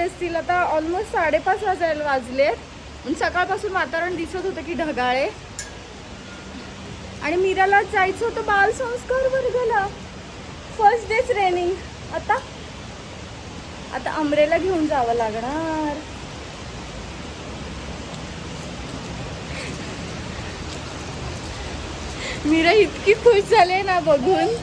आता ऑलमोस्ट साडेपाच वाजायला वाजलेत. सकाळपासून वातावरण दिसत होतं की ढगाळे. आणि मीराला जायचं होतं बाल संस्कार वर्गाला. फर्स्ट डेच ट्रेनिंग आता? आता अमरेला घेऊन जावं लागणार. मीरा इतकी खुश झाले ना बघून.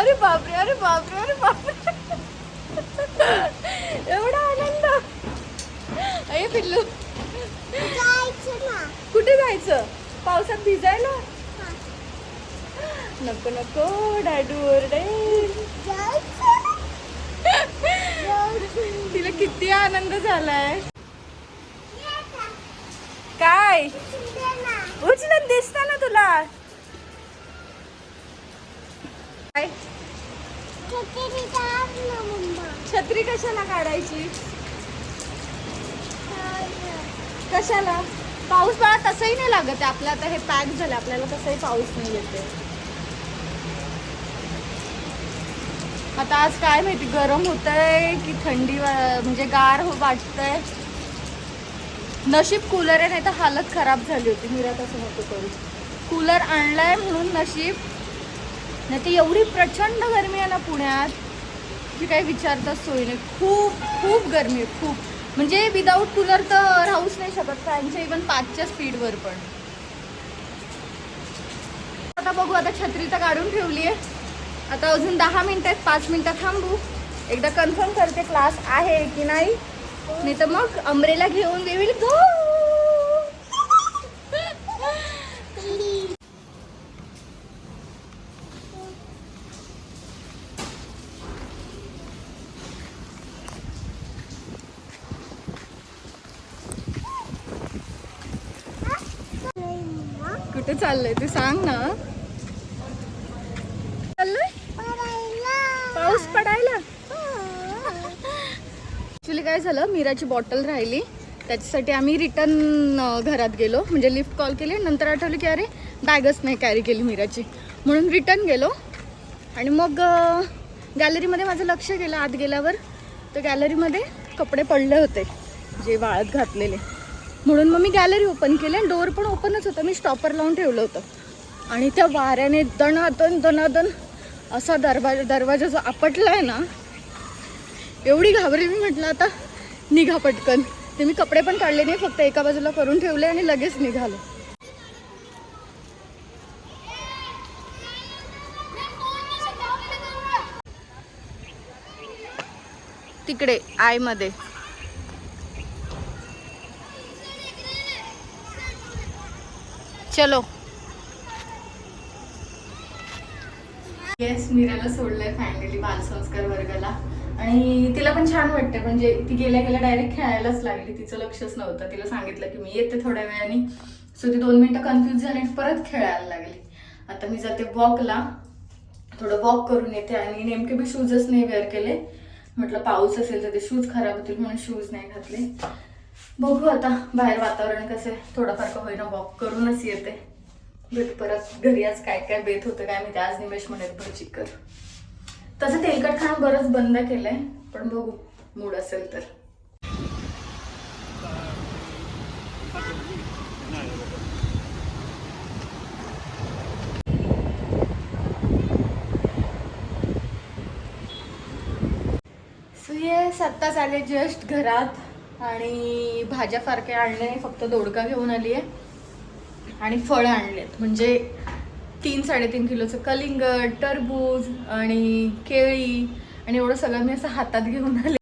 अरे बापरे अरे बापरे अरे बापरे. एवढा आनंद. अरे पिल्लू. कुठे जायचं? पावसात भिजायला? नको नको डाडू ओरडेल तिला किती आनंद झालाय. काय? उचलत दिसता ना तुला. काय? छत्री कशाला काढायची? कशाला? पाऊस पडा तसंही नाही लागत आपलं आता हे पॅक झालं. आपल्याला तसंही पाऊस नाही येते आता आज काय माहिती? गरम होत आहे की थंडी वा- म्हणजे गार हो- वाटतंय? नशीब कूलर आहे नाही तर हालत खराब झाली होती. मीरा असं नको करू कूलर आणलाय म्हणून नशीब नाही तर एवढी प्रचंड गरमी आहे ना पुण्यात की काही विचारताच सोय नाही खूप खूप गरमी आहे खूप. म्हणजे विदाऊट कूलर तर राहूच नाही शकत फॅनच्या इव्हन पाचच्या स्पीडवर पण. आता बघू आता छत्री तर काढून ठेवली आहे आता अजून दहा मिनिटात पाच मिनिटं थांबू. एकदा कन्फर्म करते क्लास आहे की नाही. नाही तर मग अमरेला घेऊन वी विल गो कुठे चाललंय ते सांग ना. चाललंय? पाऊस पडायला. ॲक्च्युली काय झालं मीराची बॉटल राहिली. त्याच्यासाठी आम्ही रिटर्न घरात गेलो. म्हणजे लिफ्ट कॉल केली नंतर आठवलं की अरे बॅगच नाही कॅरी केली मीराची. म्हणून रिटर्न गेलो. आणि मग गॅलरीमध्ये माझं लक्ष गेलं आत गेल्यावर. तर गॅलरीमध्ये कपडे पडले होते जे वाळत घातलेले. म्हणून मग मी गॅलरी ओपन केली आणि डोअर पण ओपनच होतं. मी स्टॉपर लावून ठेवलं होतं. आणि त्या वाऱ्याने दणादन दणादन असा दरवाजा दरवाजा जो आपटला आहे ना एवढी घाबरे मी. म्हटलं आता निघा पटकन. ते मी कपडे पण काढले नाही फक्त एका बाजूला करून ठेवले आणि लगेच निघालो. तिकडे आयमध्ये चलो. येस मीराला सोडलंय फायनली बालसंस्कार वर्गाला. आणि तिला पण छान वाटते म्हणजे ती गेल्या गेल्या डायरेक्ट खेळायलाच लागली. तिचं लक्षच नव्हतं. तिला सांगितलं की मी येते थोड्या वेळाने. सो ती दोन मिनिटं कन्फ्यूज झाली आणि परत खेळायला लागली. आता मी जाते वॉकला थोडं वॉक करून येते आणि नेमके मी शूजच नाही वेअर केले. म्हटलं पाऊस असेल तर ते शूज खराब होतील म्हणून शूज नाही घातले. बघू आता बाहेर वातावरण कसं आहे. थोडंफार का होईना वॉक करूनच येते. भेट परत घरी आज काय काय बेत होतं काय मी आज निमेश म्हणत भजी कर तसं तेलकट खाणं बरंच बंद केलंय पण बघू मूड असेल तर. सो येस आत्ताच आले जस्ट घरात. आणि भाज्या फार काही आणल्या नाही फक्त दोडका घेऊन आली आहे आणि फळं आणलेत. म्हणजे तीन साडेतीन किलोचं कलिंगड टरबूज आणि केळी आणि एवढं सगळं मी असं हातात घेऊन आले.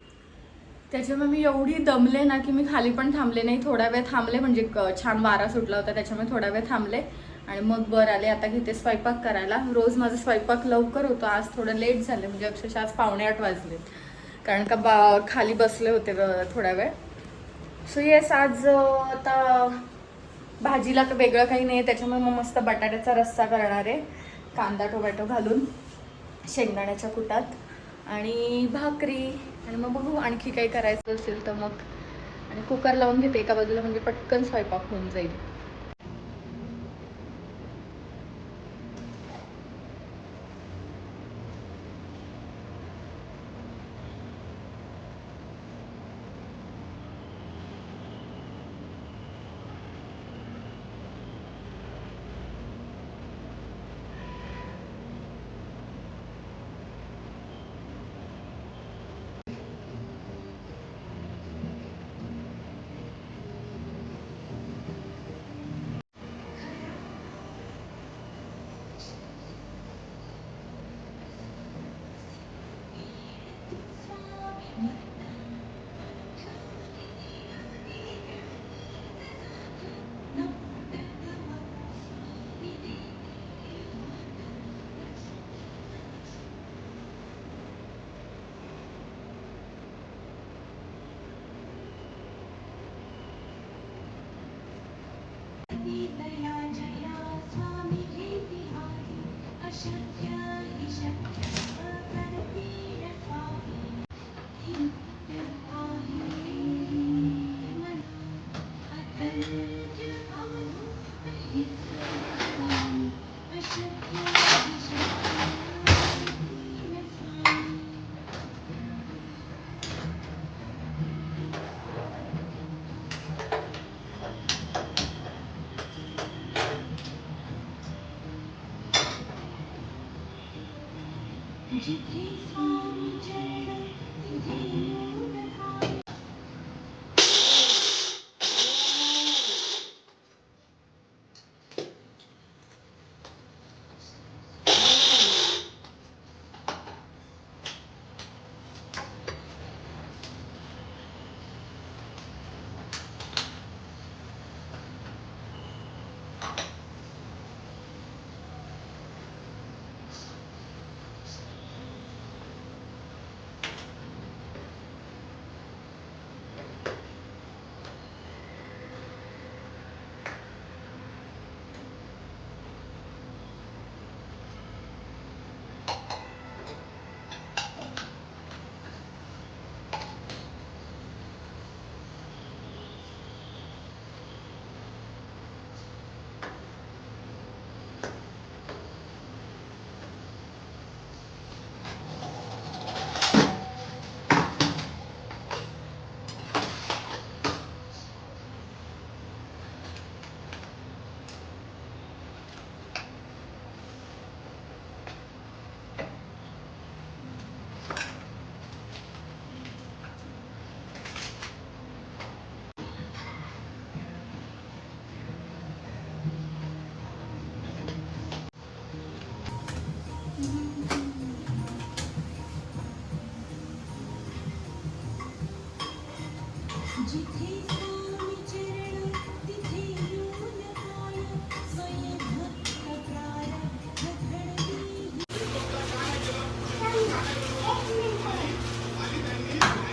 त्याच्यामुळे मी एवढी दमले ना की मी खाली पण थांबले नाही. थोडा वेळ थांबले म्हणजे क- छान वारा सुटला होता त्याच्यामुळे थोडा वेळ थांबले. आणि मग वर आले. आता घेते स्वयंपाक करायला. रोज माझा स्वयंपाक लवकर होतो. आज थोडं लेट झालं. म्हणजे अक्षरशः आज पावणे आठ वाजले. कारण का बा खाली बसले होते थोडा वेळ. सो येस आज आता भाजीला तर वेगळं काही नाही त्याच्यामुळे मग मस्त बटाट्याचा रस्सा करणार आहे. कांदा टोमॅटो घालून शेंगदाण्याच्या कुटात. आणि भाकरी आणि मग बघू आणखी काही करायचं असेल तर मग. आणि कुकर लावून घेते एका बाजूला म्हणजे पटकन स्वयंपाक होऊन जाईल. ीतया जया स्वामी हेति अशक्या हि शक्यते Would you please find me, Jada?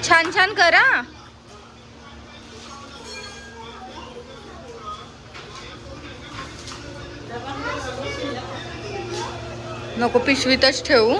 छान छान करा. नको पिशवीतच ठेवू.